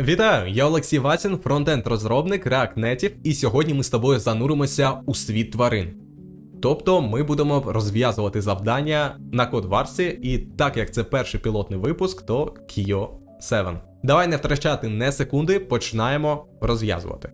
Вітаю, я Олексій Васін, фронтенд розробник React Native, і сьогодні ми з тобою зануримося у світ тварин. Тобто ми будемо розв'язувати завдання на код Варсі, і так як це перший пілотний випуск, то Kyo 7. Давай не втрачати не секунди, починаємо розв'язувати.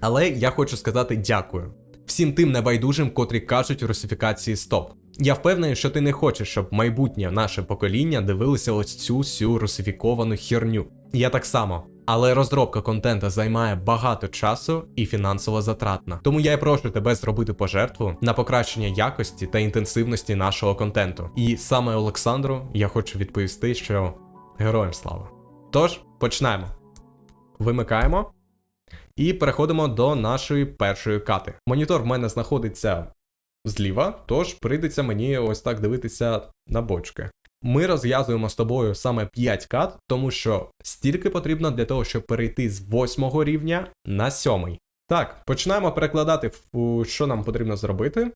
Але я хочу сказати дякую всім тим небайдужим, котрі кажуть русифікації стоп. Я впевнений, що ти не хочеш, щоб майбутнє наше покоління дивилося ось цю всю русифіковану херню. Я так само. Але розробка контента займає багато часу і фінансово затратна. Тому я й прошу тебе зробити пожертву на покращення якості та інтенсивності нашого контенту. І саме Олександру я хочу відповісти, що героям слава. Тож, починаємо. Вимикаємо. І переходимо до нашої першої кати. Монітор в мене знаходиться зліва, тож прийдеться мені ось так дивитися на бочки. Ми розв'язуємо з тобою саме 5 кат, тому що стільки потрібно для того, щоб перейти з 8 рівня на 7. Так, починаємо перекладати, що нам потрібно зробити.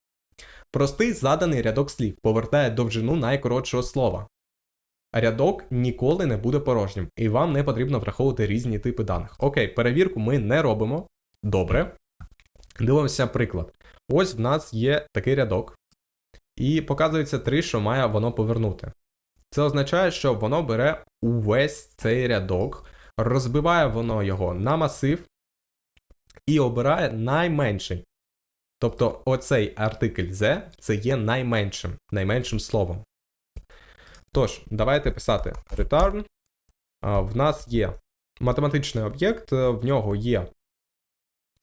Простий заданий рядок слів повертає довжину найкоротшого слова. Рядок ніколи не буде порожнім, і вам не потрібно враховувати різні типи даних. Окей, перевірку ми не робимо. Добре. Дивимося приклад. Ось в нас є такий рядок, і показується 3, що має воно повернути. Це означає, що воно бере увесь цей рядок, розбиває воно його на масив і обирає найменший. Тобто оцей артикль Z це є найменшим, найменшим словом. Тож, давайте писати return. В нас є математичний об'єкт, в нього є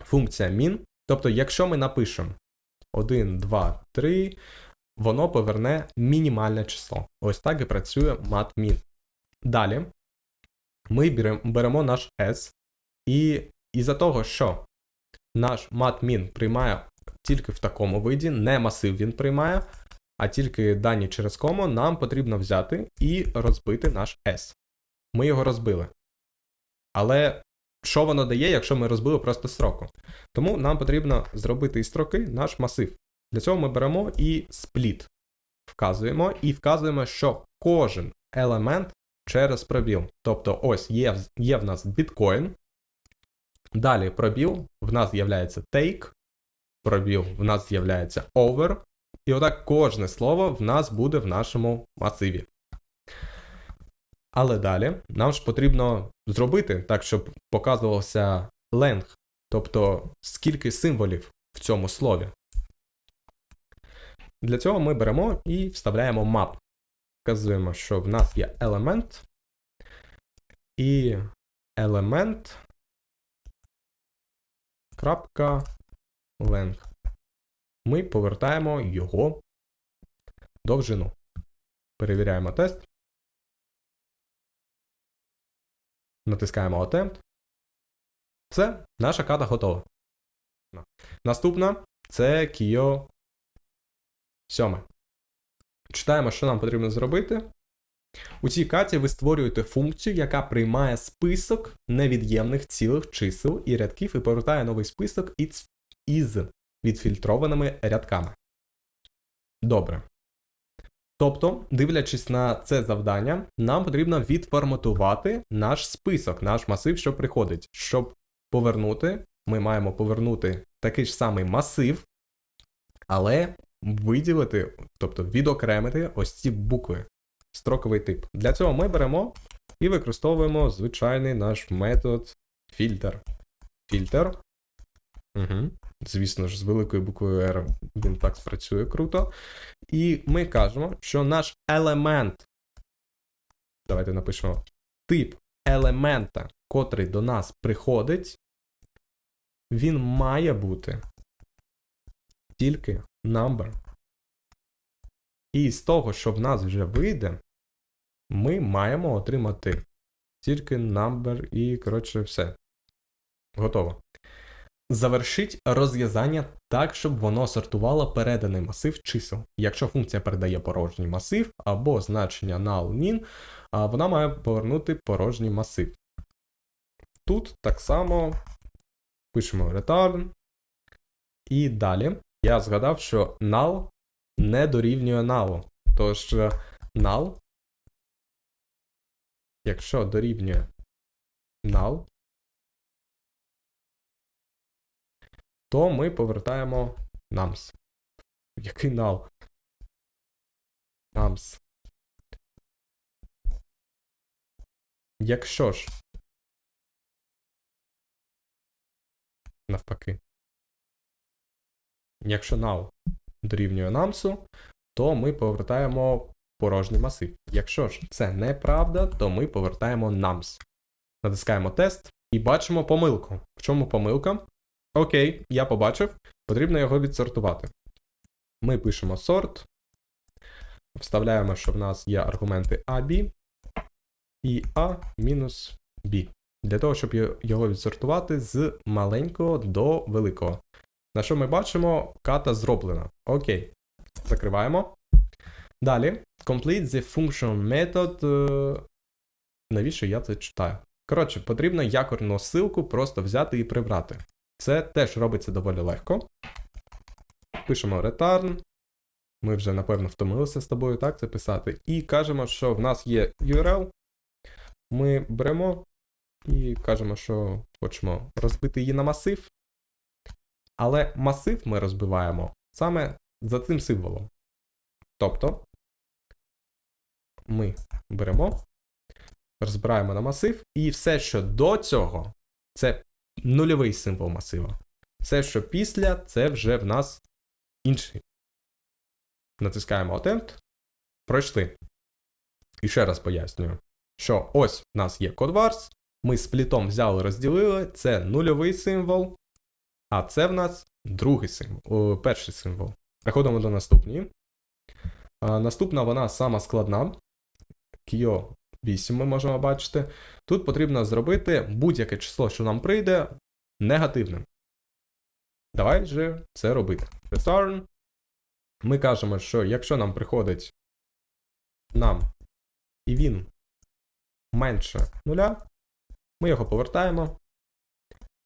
функція min. Тобто, якщо ми напишемо 1, 2, 3, воно поверне мінімальне число. Ось так і працює matmin. Далі ми беремо наш S, і із-за того, що наш matmin приймає тільки в такому виді, не масив він приймає, а тільки дані через кому, нам потрібно взяти і розбити наш S. Ми його розбили. Але що воно дає, якщо ми розбили просто строку? Тому нам потрібно зробити із строки наш масив. Для цього ми беремо і спліт вказуємо, і вказуємо, що кожен елемент через пробіл. Тобто, ось є, є в нас біткоін. Далі пробіл, в нас з'являється take, пробіл, в нас з'являється over. І отак кожне слово в нас буде в нашому масиві. Але далі нам ж потрібно зробити так, щоб показувався length, тобто скільки символів в цьому слові. Для цього ми беремо і вставляємо map. Вказуємо, що в нас є елемент. І елемент. Крапка length. Ми повертаємо його довжину. Перевіряємо тест. Натискаємо Attempt. Все, наша ката готова. Наступна це Kio 7. Читаємо, що нам потрібно зробити. У цій каті ви створюєте функцію, яка приймає список невід'ємних цілих чисел і рядків і повертає новий список із відфільтрованими рядками. Добре. Тобто, дивлячись на це завдання, нам потрібно відформатувати наш список, наш масив, що приходить. Щоб повернути, ми маємо повернути такий ж самий масив, але виділити, тобто відокремити ось ці букви, строковий тип. Для цього ми беремо і використовуємо звичайний наш метод фільтр. Фільтр. Угу. Звісно ж, з великою буквою R він так спрацює круто. І ми кажемо, що наш елемент. Давайте напишемо тип елемента, котрий до нас приходить, він має бути тільки number. І з того, що в нас вже вийде, ми маємо отримати тільки number і, коротше, все. Готово. Завершіть розв'язання так, щоб воно сортувало переданий масив чисел. Якщо функція передає порожній масив або значення null min, вона має повернути порожній масив. Тут так само пишемо return. І далі я згадав, що null не дорівнює null. Тож е, null, якщо дорівнює null, то ми повертаємо nums. Який null? Nums. Якщо ж. Навпаки. Якщо null дорівнює намсу, то ми повертаємо порожній масив. Якщо ж це неправда, то ми повертаємо nums. Натискаємо тест і бачимо помилку. В чому помилка? Окей, я побачив, потрібно його відсортувати. Ми пишемо sort, вставляємо, що в нас є аргументи A, B і A-B. Для того, щоб його відсортувати з маленького до великого. На що ми бачимо, ката зроблена. Окей. Закриваємо. Далі. Complete the function method. е, Навіщо я це читаю? Коротше, потрібно якорну ссылку просто взяти і прибрати. Це теж робиться доволі легко. Пишемо return. Ми вже, напевно, втомилися з тобою так це писати. І кажемо, що в нас є URL. Ми беремо і кажемо, що хочемо розбити її на масив. Але масив ми розбиваємо саме за цим символом. Тобто ми беремо, розбираємо на масив, і все, що до цього, це нульовий символ масива. Все, що після, це вже в нас інший. Натискаємо Attempt. Пройшли. І ще раз пояснюю, що ось в нас є код vars, ми сплітом взяли, розділили, це нульовий символ, а це в нас другий символ, перший символ. Переходимо до наступної. Наступна вона сама складна. Kyo 8 ми можемо бачити. Тут потрібно зробити будь-яке число, що нам прийде, негативним. Давай же це робити. Return. Ми кажемо, що якщо нам приходить нам і він менше нуля, ми його повертаємо.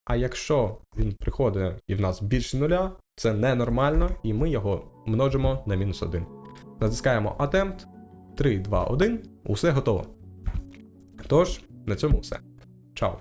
А якщо він приходить і в нас більше нуля, це ненормально, і ми його множимо на мінус 1. Натискаємо Attempt. 3, 2, 1. Усе готово. Тож, на цьому все. Чао.